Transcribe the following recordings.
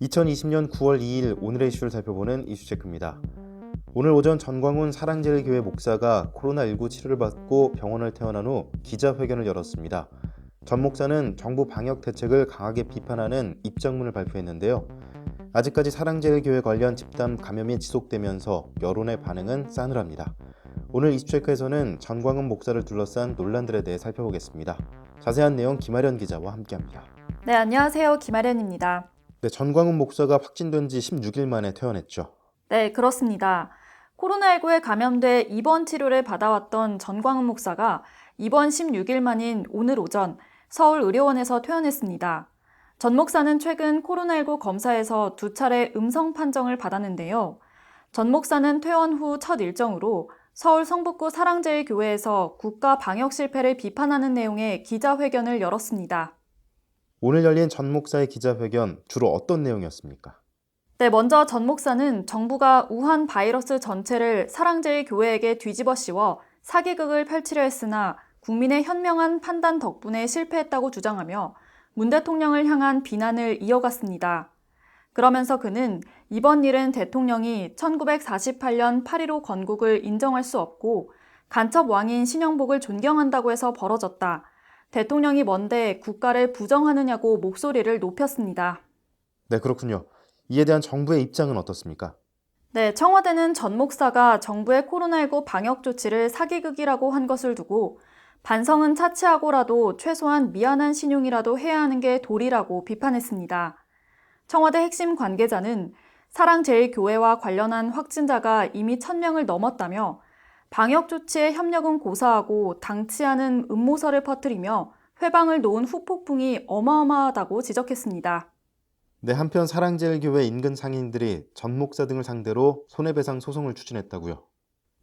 2020년 9월 2일 오늘의 이슈를 살펴보는 이슈체크입니다. 오늘 오전 전광훈 사랑제일교회 목사가 코로나19 치료를 받고 병원을 퇴원한 후 기자회견을 열었습니다. 전 목사는 정부 방역 대책을 강하게 비판하는 입장문을 발표했는데요. 아직까지 사랑제일교회 관련 집단 감염이 지속되면서 여론의 반응은 싸늘합니다. 오늘 이슈체크에서는 전광훈 목사를 둘러싼 논란들에 대해 살펴보겠습니다. 자세한 내용 김아련 기자와 함께합니다. 네, 안녕하세요. 김아련입니다. 네, 전광훈 목사가 확진된 지 16일 만에 퇴원했죠. 네, 그렇습니다. 코로나19에 감염돼 입원 치료를 받아왔던 전광훈 목사가 이번 16일 만인 오늘 오전 서울 의료원에서 퇴원했습니다. 전 목사는 최근 코로나19 검사에서 두 차례 음성 판정을 받았는데요. 전 목사는 퇴원 후 첫 일정으로 서울 성북구 사랑제일교회에서 국가 방역 실패를 비판하는 내용의 기자회견을 열었습니다. 오늘 열린 전 목사의 기자회견 주로 어떤 내용이었습니까? 네, 먼저 전 목사는 정부가 우한 바이러스 전체를 사랑제일 교회에게 뒤집어 씌워 사기극을 펼치려 했으나 국민의 현명한 판단 덕분에 실패했다고 주장하며 문 대통령을 향한 비난을 이어갔습니다. 그러면서 그는 이번 일은 대통령이 1948년 8.15 건국을 인정할 수 없고 간첩 왕인 신영복을 존경한다고 해서 벌어졌다. 대통령이 뭔데 국가를 부정하느냐고 목소리를 높였습니다. 네, 그렇군요. 이에 대한 정부의 입장은 어떻습니까? 네, 청와대는 전 목사가 정부의 코로나19 방역 조치를 사기극이라고 한 것을 두고 반성은 차치하고라도 최소한 미안한 신용이라도 해야 하는 게 도리라고 비판했습니다. 청와대 핵심 관계자는 사랑제일교회와 관련한 확진자가 이미 1000명을 넘었다며 방역 조치의 협력은 고사하고 당치 않은 음모설을 퍼뜨리며 회방을 놓은 후폭풍이 어마어마하다고 지적했습니다. 네, 한편 사랑제일교회 인근 상인들이 전 목사 등을 상대로 손해배상 소송을 추진했다고요.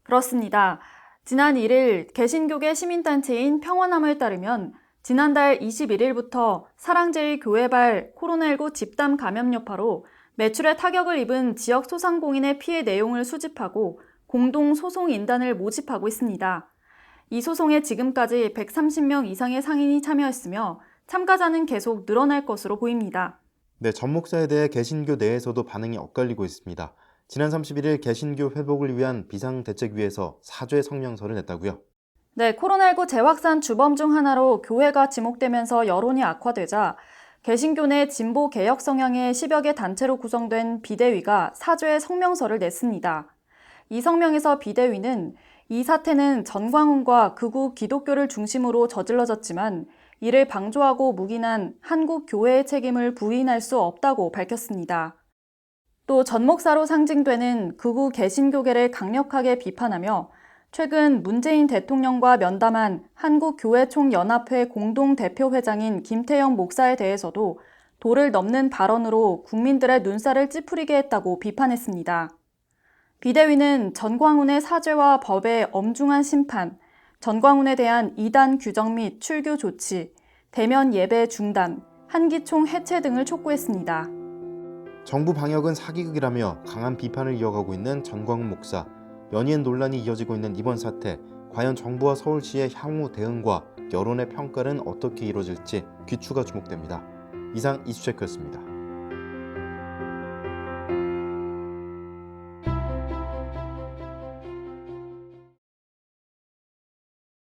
그렇습니다. 지난 1일 개신교계 시민단체인 평화남을 따르면 지난달 21일부터 사랑제일 교회발 코로나19 집단 감염 여파로 매출에 타격을 입은 지역 소상공인의 피해 내용을 수집하고 공동 소송 인단을 모집하고 있습니다. 이 소송에 지금까지 130명 이상의 상인이 참여했으며 참가자는 계속 늘어날 것으로 보입니다. 네, 전 목사에 대해 개신교 내에서도 반응이 엇갈리고 있습니다. 지난 31일 개신교 회복을 위한 비상대책위에서 사죄 성명서를 냈다고요. 네, 코로나19 재확산 주범 중 하나로 교회가 지목되면서 여론이 악화되자 개신교 내 진보 개혁 성향의 10여 개 단체로 구성된 비대위가 사죄의 성명서를 냈습니다. 이 성명에서 비대위는 이 사태는 전광훈과 극우 기독교를 중심으로 저질러졌지만 이를 방조하고 묵인한 한국 교회의 책임을 부인할 수 없다고 밝혔습니다. 또 전 목사로 상징되는 극우 개신교계를 강력하게 비판하며 최근 문재인 대통령과 면담한 한국교회총연합회 공동대표회장인 김태영 목사에 대해서도 도를 넘는 발언으로 국민들의 눈살을 찌푸리게 했다고 비판했습니다. 비대위는 전광훈의 사죄와 법의 엄중한 심판, 전광훈에 대한 이단 규정 및 출교 조치, 대면 예배 중단, 한기총 해체 등을 촉구했습니다. 정부 방역은 사기극이라며 강한 비판을 이어가고 있는 전광훈 목사. 연이은 논란이 이어지고 있는 이번 사태, 과연 정부와 서울시의 향후 대응과 여론의 평가는 어떻게 이루어질지 귀추가 주목됩니다. 이상 이수체크였습니다.